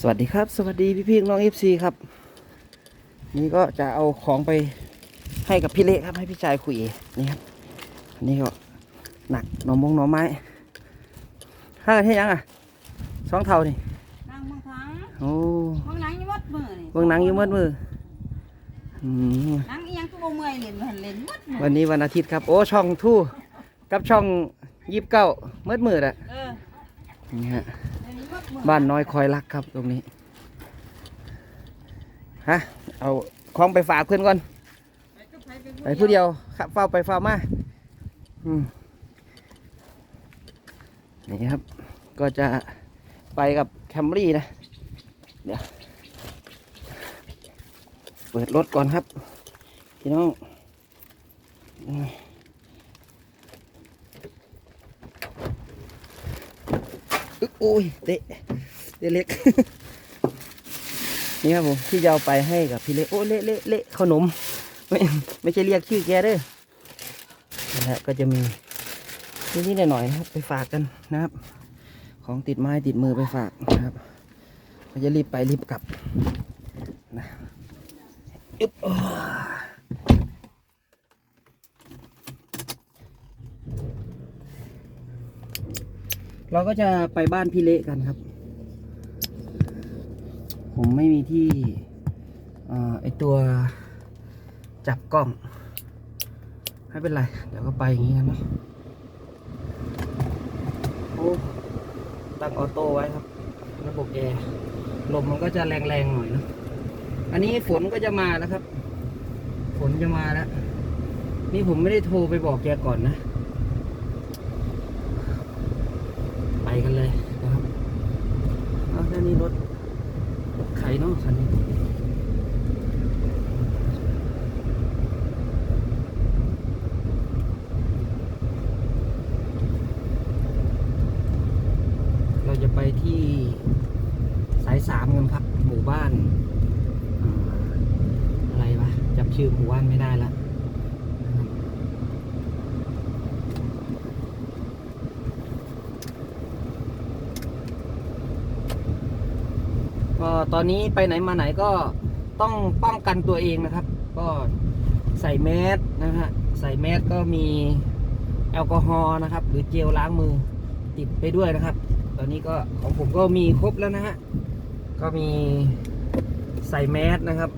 สวัสดีครับ สวัสดีพี่พี่ๆน้องเอฟซีครับ นี่ก็จะเอาของไปให้กับพี่เละครับ ให้พี่ชายคุยเองนี่ครับอันนี้ก็หนักหน่อมงหน่อไม้ห้ากันให้ยังอะสองเท่านี่นั่งบางครั้งโอ้บางหนังอยังวัดมือนี่เบิ่งหนังอยู่มืดมืออืมหนังอีหยังก็บ่เมื่อยเล่นบ่หันเล่นวัดมือวันนี้วันอาทิตย์ครับ โอ้ช่องทู่กับช่องยิบเก้ามืดมืดอะเออนี่ฮะเล่นวัดมือ บ้านน้อยคอยรักครับตรงนี้ฮะเอาของไปฝากเพื่อนก่อนไปผู้เดียวขับเฝ้าไปเฝ้ามาอืมนี่ครับ ก็จะไปกับแคมรี่นะ เดี๋ยว เปิดรถก่อนครับ พี่น้อง อืมอึ๊กโอ้ยเตะเตะเล็ก นี่ครับผมที่จะเอาไปให้กับพี่เล็กโอ้เละเละเละขนม ไม่ไม่ใช่เรียกชื่อแกเด้อนั่นแหละก็จะมีนิดๆหน่อยๆนะครับ ไปฝากกันนะครับ ของติดไม้ติดมือไปฝากนะครับก็จะรีบไปรีบกลับนะอึ๊บ เราก็จะไปบ้านพี่เละกันครับ ผมไม่มีที่อไอตัวจับกล้อง ไม่เป็นไร เดี๋ยวก็ไปอย่างนี้กันเนาะโอ้ตั้งออโต้ไว้ครับ ระบบแอร์ลมมันก็จะแรงๆหน่อยเนะอันนี้ฝนก็จะมาแล้วครับ ฝนจะมาแล้ว นี่ผมไม่ได้โทรไปบอกแกก่อนนะ ไปกันเลยนะครับเอาแค่นี้รถร ถใครเนาะคันนี้ เราจะไปที่สายสามกันครับ หมู่บ้านอ่าอะไรวะจำชื่อหมู่บ้านไม่ได้แล้วนะครับ ก็ตอนนี้ไปไหนมาไหนก็ต้องป้องกันตัวเองนะครับ ก็ใส่แมสนะฮะใส่แมสก็มีแอลกอฮอล์นะครับ หรือเจลล้างมือติดไปด้วยนะครับ ตอนนี้ก็ของผมก็มีครบแล้วนะฮะก็มีใส่แมสนะครับ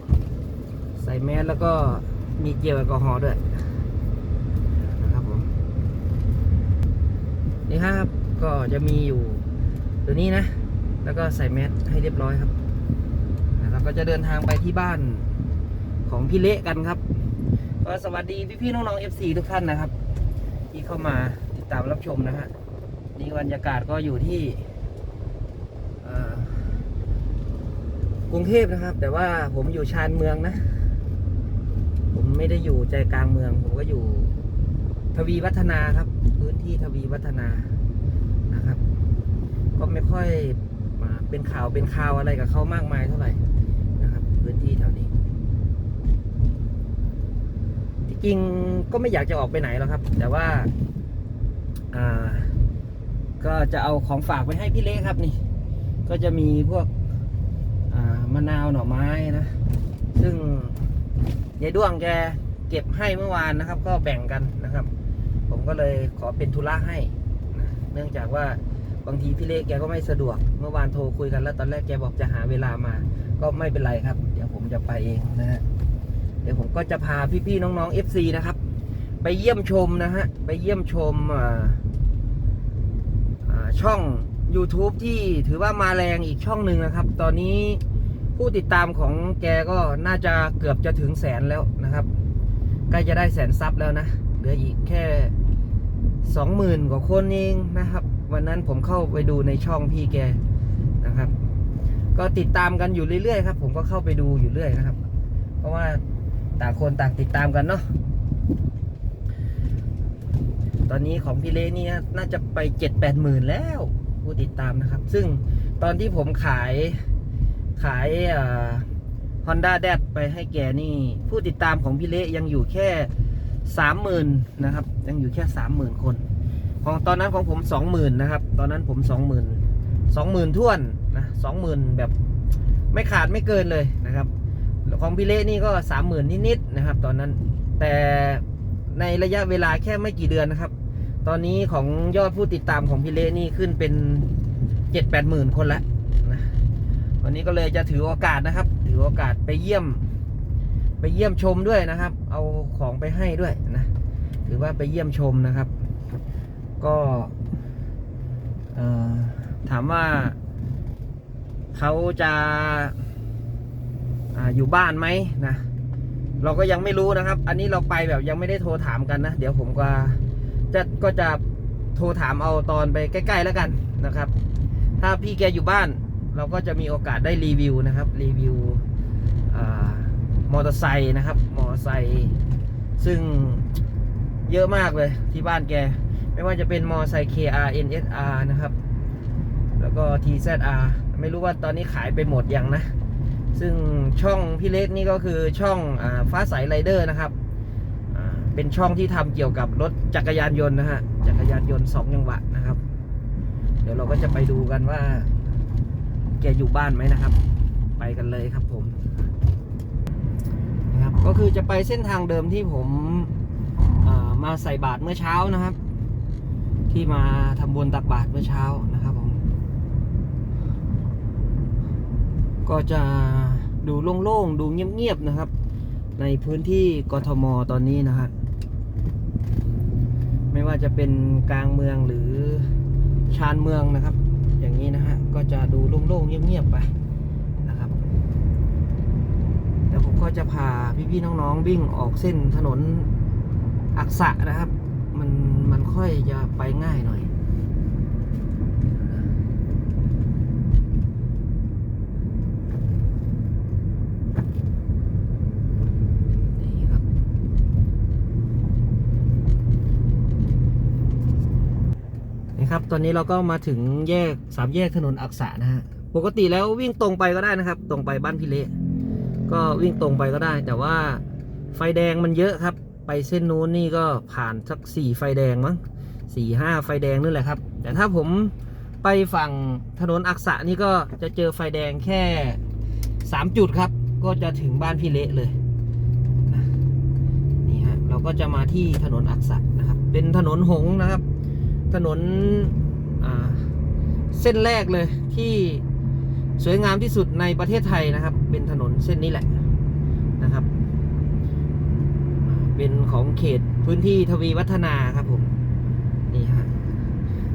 ใส่แมสแล้วก็มีเจลแอลกอฮอล์ด้วยนะครับผมนี่ครับก็จะมีอยู่ตัวนี้นะ แล้วก็ใส่แมสให้เรียบร้อยครับแล้วก็จะเดินทางไปที่บ้านของพี่เละกันครับก็สวัสดีพี่ๆน้องๆ FC ทุกท่านนะครับ ที่เข้ามาติดตามรับชมนะฮะนี่บรรยากาศก็อยู่ที่กรุงเทพนะครับ แต่ว่าผมอยู่ชานเมืองนะ ผมไม่ได้อยู่ใจกลางเมือง ผมก็อยู่ทวีวัฒนาครับ พื้นที่ทวีวัฒนานะครับ ก็ไม่ค่อย มาเป็นข่าวเป็นข่าวอะไรกับเขามากมายเท่าไหร่นะครับ พื้นที่แถวนี้ที่จริงก็ไม่อยากจะออกไปไหนหรอกครับ แต่ว่าอ่า ก็จะเอาของฝากไปให้พี่เล็กครับนี่ ก็จะมีพวกอ่ามะนาวหน่อไม้นะ ซึ่งยายด้วงแกเก็บให้เมื่อวานนะครับ ก็แบ่งกันนะครับ ผมก็เลยขอเป็นธุระให้นะเนื่องจากว่า บางทีพี่เล็กแกก็ไม่สะดวก เมื่อวานโทรคุยกันแล้วตอนแรกแกบอกจะหาเวลามา ก็ไม่เป็นไรครับ เดี๋ยวผมจะไปเองนะฮะเดี๋ยวผมก็จะพาพี่ๆน้องๆ FC นะครับ ไปเยี่ยมชมนะฮะไปเยี่ยมชมอ่าช่อง YouTube ที่ถือว่ามาแรงอีกช่องหนึ่งนะครับ ตอนนี้ผู้ติดตามของแกก็น่าจะเกือบจะถึงแสนแล้วนะครับใกล้จะได้แสนซับแล้วนะเหลืออีกแค่ สองหมื่นกว่าคนเองนะครับ วันนั้นผมเข้าไปดูในช่องพี่แกนะครับ ก็ติดตามกันอยู่เรื่อยๆครับ ผมก็เข้าไปดูอยู่เรื่อยนะครับ เพราะว่าต่างคนต่างติดตามกันเนาะตอนนี้ของพี่เล่นี่น่าจะไปเจ็ดแปดหมื่นแล้วผู้ติดตามนะครับ ซึ่งตอนที่ผมขายขายฮอนด้าแดดไปให้แกนี่ ผู้ติดตามของพี่เละยังอยู่แค่ สามหมื่นนะครับ ยังอยู่แค่สามหมื่นคน ของตอนนั้นของผมสองหมื่นนะครับ ตอนนั้นผมสองหมื่นสองหมื่นท่วนนะสองหมื่นแบบไม่ขาดไม่เกินเลยนะครับ ของพี่เละนี่ก็สามหมื่นนิดๆนะครับ ตอนนั้นแต่ในระยะเวลาแค่ไม่กี่เดือนนะครับ ตอนนี้ของยอดผู้ติดตามของพี่เละนี่ขึ้นเป็นเจ็ดแปดหมื่นคนละนะวันนี้ก็เลยจะถือโอกาสนะครับ ถือโอกาสไปเยี่ยม ไปเยี่ยมชมด้วยนะครับ เอาของไปให้ด้วยนะ ถือว่าไปเยี่ยมชมนะครับ ก็ถามว่าเขาจะออยู่บ้านไหมนะ เราก็ยังไม่รู้นะครับ อันนี้เราไปแบบยังไม่ได้โทรถามกันนะ เดี๋ยวผมก็จะก็จะโทรถามเอาตอนไปใกล้ ๆ แล้วกันนะครับ ถ้าพี่แกอยู่บ้าน เราก็จะมีโอกาสได้รีวิวนะครับ รีวิวอา มอเตอร์ไซค์นะครับ มอเตอร์ไซค์ซึ่งเยอะมากเลยที่บ้านแก ไม่ว่าจะเป็นมอเตอร์ไซค์ KR NSR นะครับ แล้วก็ TZR ไม่รู้ว่าตอนนี้ขายไปหมดยังนะ ซึ่งช่องพี่เล็กนี่ก็คือช่องอาฟ้าใสไรเดอร์นะครับเป็นช่องที่ทำเกี่ยวกับรถจักรยานยนต์นะฮะจักรยานยนต์สองจังหวะนะครับ เดี๋ยวเราก็จะไปดูกันว่า แกอยู่บ้านไหมนะครับ ไปกันเลยครับ นะครับ ก็คือจะไปเส้นทางเดิมที่ผมมาใส่บาตรเมื่อเช้านะครับ ที่มาทำบุญตักบาตรเมื่อเช้านะครับผม ก็จะดูโล่งๆ ดูเงียบๆนะครับ ในพื้นที่กทมตอนนี้นะฮะไม่ว่าจะเป็นกลางเมืองหรือชานเมืองนะครับ อย่างนี้นะฮะก็จะดูโล่งๆเงียบๆไป ดี๋ยวผมก็จะพาพี่ๆน้องๆวิ่งออกเส้นถนนอักษะนะครับ มันมันค่อยจะไปง่ายหน่อยนี่ครับนะครับตอนนี้เราก็มาถึงแยกสามแยกถนนอักษะนะฮะ ปกติแล้ววิ่งตรงไปก็ได้นะครับ ตรงไปบ้านพี่เละ ก็วิ่งตรงไปก็ได้ แต่ว่าไฟแดงมันเยอะครับ ไปเส้นนู้นนี่ก็ผ่านสักสี่ไฟแดงมั้งสี่ห้าไฟแดงนั่นแหละครับ แต่ถ้าผมไปฝั่งถนนอักษะนี่ก็จะเจอไฟแดงแค่สามจุดครับ ก็จะถึงบ้านพี่เละเลยนี่ฮะเราก็จะมาที่ถนนอักษะนะครับ เป็นถนนหงนะครับ ถนนเส้นแรกเลยที่ สวยงามที่สุดในประเทศไทยนะครับ เป็นถนนเส้นนี้แหละนะครับ เป็นของเขตพื้นที่ทวีวัฒนาครับผมนี่ฮะ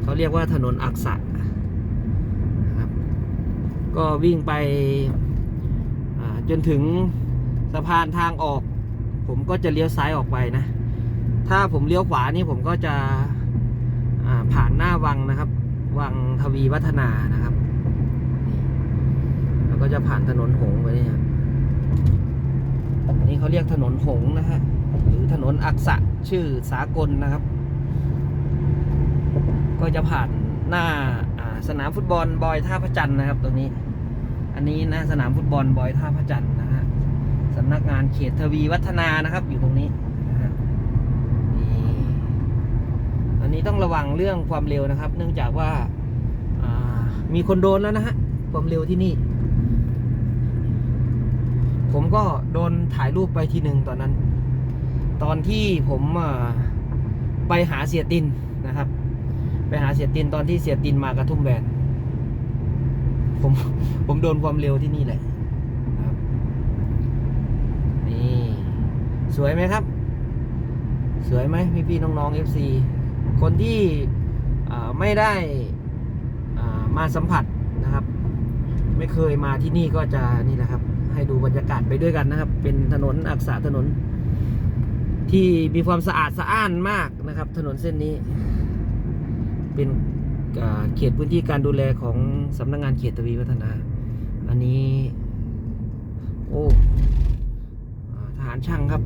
เขาเรียกว่าถนนอักษะนะครับ ก็วิ่งไปจนถึงสะพานทางออก ผมก็จะเลี้ยวซ้ายออกไปนะ ถ้าผมเลี้ยวขวานี่ผมก็จะผ่านหน้าวังนะครับ วังทวีวัฒนานะครับนี่แล้ว ก็จะผ่านถนนหงไปเนี่ยอันนี้เขาเรียกถนนหงนะฮะ หรือถนนอักษะชื่อสากลนะครับ ก็จะผ่านหน้าสนามฟุตบอลบอยท่าพระจันทร์นะครับ ตรงนี้ อันนี้น้าสนามฟุตบอลบอยท่าพระจันทร์นะฮะสำนักงานเขตทวีวัฒนานะครับ อยู่ตรงนี้นะฮะอันนี้ต้องระวังเรื่องความเร็วนะครับ เนื่องจากว่ามีคนโดนแล้วนะฮะความเร็วที่นี่ ผมก็โดนถ่ายรูปไปทีหนึ่งตอนนั้น ตอนที่ผมไปหาเสียตินนะครับ ไปหาเสียตินตอนที่เสียตินมากระทุ่มแบนผมผมโดนความเร็วที่นี่แหละนี่สวยไหมครับ สวยไหมพี่พี่ๆน้องๆ FC คนที่ไม่ได้มาสัมผัสนะครับ ไม่เคยมาที่นี่ก็จะนี่แหละครับ ให้ดูบรรยากาศไปด้วยกันนะครับ เป็นถนนอักษะถนน ที่มีความสะอาดสะอ้านมากนะครับ ถนนเส้นนี้ เป็นเขตพื้นที่การดูแลของสำนักงานเขตทวีวัฒนา อันนี้ โอ้ทหารช่างครับ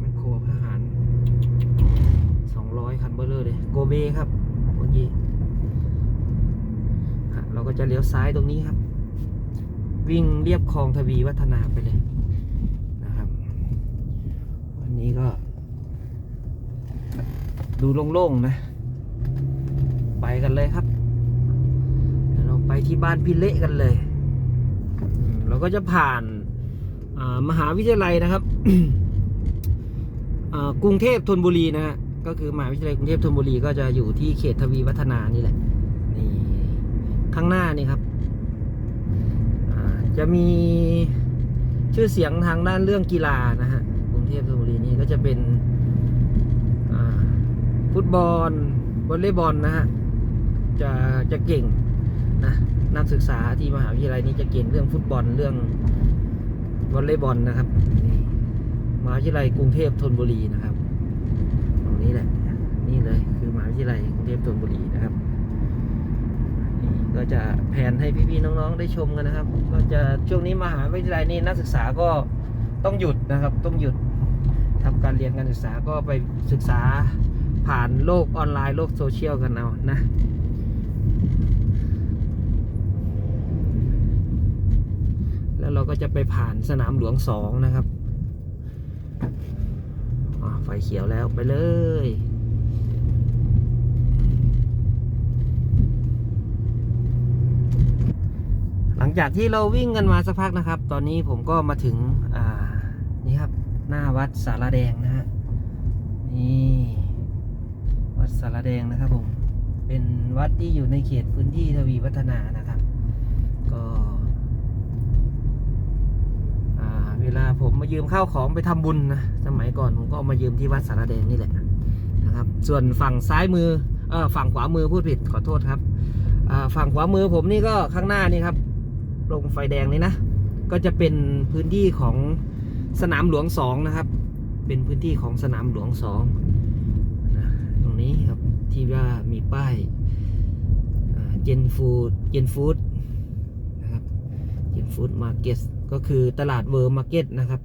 แมคโครทหารสองร้อยคันเบอร์เลอร์เลยโกเบครับเมื่อกี้อะเราก็จะเลี้ยวซ้ายตรงนี้ครับ วิ่งเรียบคลองทวีวัฒนาไปเลยนะครับ วันนี้ก็ ดูโล่งๆนะ ไปกันเลยครับเดี๋ยวเราไปที่บ้านพี่เละกันเลย เราก็จะผ่านามหาวิทยาลัยนะครับกรุงเทพธนบุรีนะฮะก็คือมหาวิทยาลัยกรุงเทพธนบุรีก็จะอยู่ที่เขตทวีวัฒนานี่แหละนี่ข้างหน้านี่ครับ จะมีชื่อเสียงทางด้านเรื่องกีฬานะฮะกรุงเทพธนบุรีนี่ก็จะเป็นฟุตบอลวอลเลย์บอลนะฮะจะจะเก่งนะนักศึกษาที่มหาวิทยาลัยนี้จะเก่งเรื่องฟุตบอลเรื่องวอลเลย์บอลนะครับนี่มหาวิทยาลัยกรุงเทพธนบุรีนะครับ ตรงนี้แหละ นี่เลยคือมหาวิทยาลัยกรุงเทพธนบุรีนะครับ ก็จะแผนให้พี่ๆน้องๆได้ชมกันนะครับ ก็จะช่วงนี้มหาวิทยาลัยนี้นักศึกษาก็ต้องหยุดนะครับ ต้องหยุดทำการเรียนการศึกษาก็ไปศึกษาผ่านโลกออนไลน์โลกโซเชียลกันเอานะแล้วเราก็จะไปผ่านสนามหลวงสองนะครับไฟเขียวแล้วไปเลย หลังจากที่เราวิ่งกันมาสักพักนะครับ ตอนนี้ผมก็มาถึงอ่านี่ครับหน้าวัดสารแดงนะฮะนี่วัดสารแดงนะครับผมเป็นวัดที่อยู่ในเขตพื้นที่ทวีวัฒนานะครับ ก็อ่าเวลาผมมายืมข้าวของไปทำบุญนะสมัยก่อนผมก็มายืมที่วัดสารแดงนี่แหละนะครับ ส่วนฝั่งซ้ายมือเออฝั่งขวามือพูดผิดขอโทษครับฝั่งขวามือผมนี่ก็ข้างหน้านี่ครับ ลงไฟแดงนี่นะ ก็จะเป็นพื้นที่ของสนามหลวงสองนะครับ เป็นพื้นที่ของสนามหลวงสองนะตรงนี้ครับที่ว่ามีป้ายเจนฟูดเจนฟูดนะครับเจนฟูดมาร์เก็ตก็คือตลาดเวอร์มาร์เก็ตนะครับ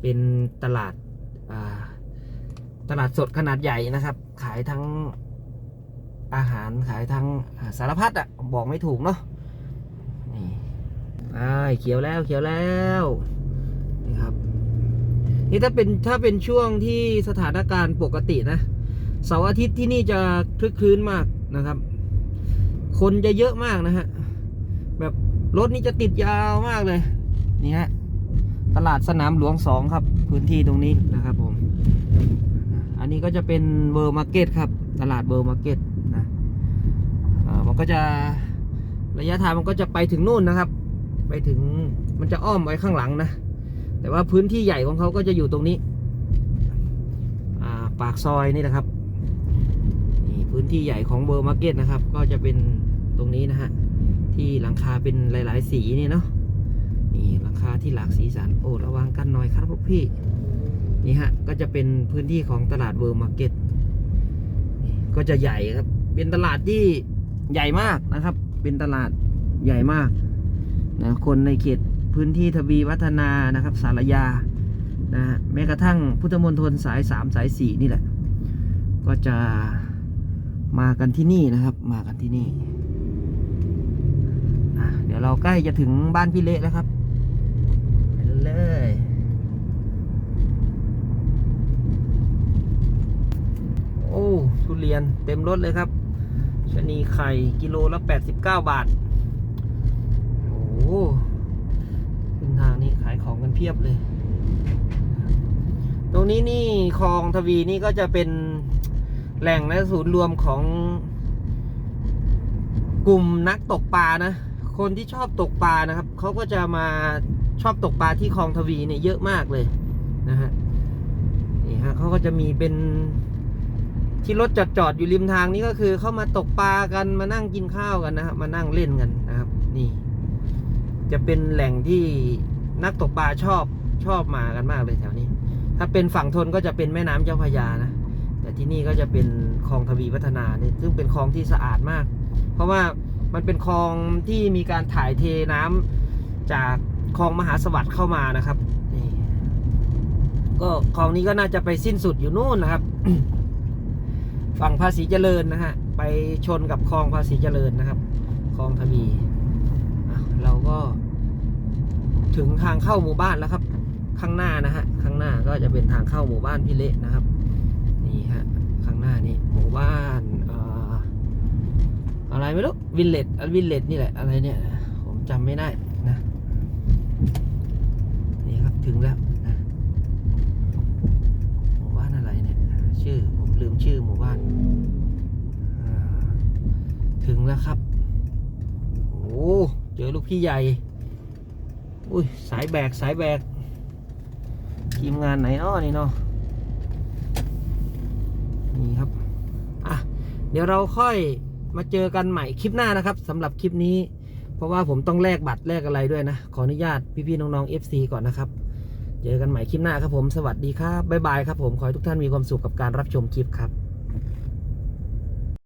เป็นตลาดาตลาดสดขนาดใหญ่นะครับ ขายทั้งอาหารขายทั้งสารพัดอะบอกไม่ถูกเนาะ เขียวแล้วเขียวแล้วนี่ครับ นี่ถ้าเป็นถ้าเป็นช่วงที่สถานการณ์ปกตินะเสาร์อาทิตย์ที่นี่จะคลึกคลื้นมากนะครับ คนจะเยอะมากนะฮะ แบบรถนี่จะติดยาวมากเลย นี่ฮะ ตลาดสนามหลวงสองครับ พื้นที่ตรงนี้นะครับผม อันนี้ก็จะเป็นเบอร์มาร์เก็ตครับ ตลาดเบอร์มาร์เก็ตนะมันก็จะระยะทางมันก็จะไปถึงนู่นนะครับ ไปถึงมันจะอ้อมไว้ข้างหลังนะ แต่ว่าพื้นที่ใหญ่ของเขาก็จะอยู่ตรงนี้าปากซอยนี่นะครับนี่พื้นที่ใหญ่ของเบอร์มาร์เก็ตนะครับ ก็จะเป็นตรงนี้นะฮะที่หลังคาเป็นหลาย ๆ สีนี่เนาะนี่หลังคาที่หลากสีสันโอ้ระวังกันหน่อยครับพวกพี่นี่ฮะก็จะเป็นพื้นที่ของตลาดเวิร์มาร์เก็ตก็จะใหญ่ครับ เป็นตลาดที่ใหญ่มากนะครับ เป็นตลาดใหญ่มาก นะคนในเขตพื้นที่ทวีวัฒนานะครับ สารยานะฮะแม้กระทั่งพุทธมณฑลสายสามสายสี่นี่แหละ ก็จะมากันที่นี่นะครับ มากันที่นี่ เดี๋ยวเราใกล้จะถึงบ้านพี่เละแล้วครับไปเลยโอ้ทุเรียนเต็มรถเลยครับชนีไข่กิโลละ 89 บาท ขึ้นทางนี้ขายของกันเพียบเลย ตรงนี้นี่คลองทวีนี่ก็จะเป็นแหล่งและศูนย์รวมของกลุ่มนักตกปลานะ คนที่ชอบตกปลานะครับ เขาก็จะมาชอบตกปลาที่คลองทวีเนี่ยเยอะมากเลยนะฮะ นี่ฮะเขาก็จะมีเป็นที่รถจอดจอดอยู่ริมทางนี้ก็คือเข้ามาตกปลากันมานั่งกินข้าวกันนะครับมานั่งเล่นกันนะครับ นี่ จะเป็นแหล่งที่นักตกปลาชอบชอบมากันมากเลยแถวนี้ ถ้าเป็นฝั่งทนก็จะเป็นแม่น้ำเจ้าพระยานะ แต่ที่นี่ก็จะเป็นคลองทวีวัฒนาเนี่ยซึ่งเป็นคลองที่สะอาดมาก เพราะว่ามันเป็นคลองที่มีการถ่ายเทน้ำจากคลองมหาสวัสดิ์เข้ามานะครับนี่ก็คลองนี้ก็น่าจะไปสิ้นสุดอยู่นู่นนะครับ ฝั่งภาษีเจริญนะฮะไปชนกับคลองภาษีเจริญนะครับคลองทวี เราก็ ถึงทางเข้าหมู่บ้านแล้วครับ ข้างหน้านะฮะ ข้างหน้าก็จะเป็นทางเข้าหมู่บ้านพี่เละนะครับ นี่ฮะ ข้างหน้านี่หมู่บ้านออะไรไม่รู้วิลเลจวิลเลจนี่แหละอะไรเนี่ย ผมจำไม่ได้นะ นี่ครับถึงแล้วนะหมู่บ้านอะไรเนี่ย ชื่อผมลืมชื่อหมู่บ้านถึงแล้วครับ เจอลูกพี่ใหญ่ อุ้ยสายแบกสายแบก ทีมงานไหนเนาะนี่เนาะนี่ครับ อะ เดี๋ยวเราค่อยมาเจอกันใหม่คลิปหน้านะครับสำหรับคลิปนี้ เพราะว่าผมต้องแลกบัตรแลกอะไรด้วยนะ ขออนุญาตพี่ๆน้องๆ FC ก่อนนะครับ เจอกันใหม่คลิปหน้าครับผม สวัสดีครับบ๊ายบายครับผม ขอให้ทุกท่านมีความสุขกับการรับชมคลิปครับ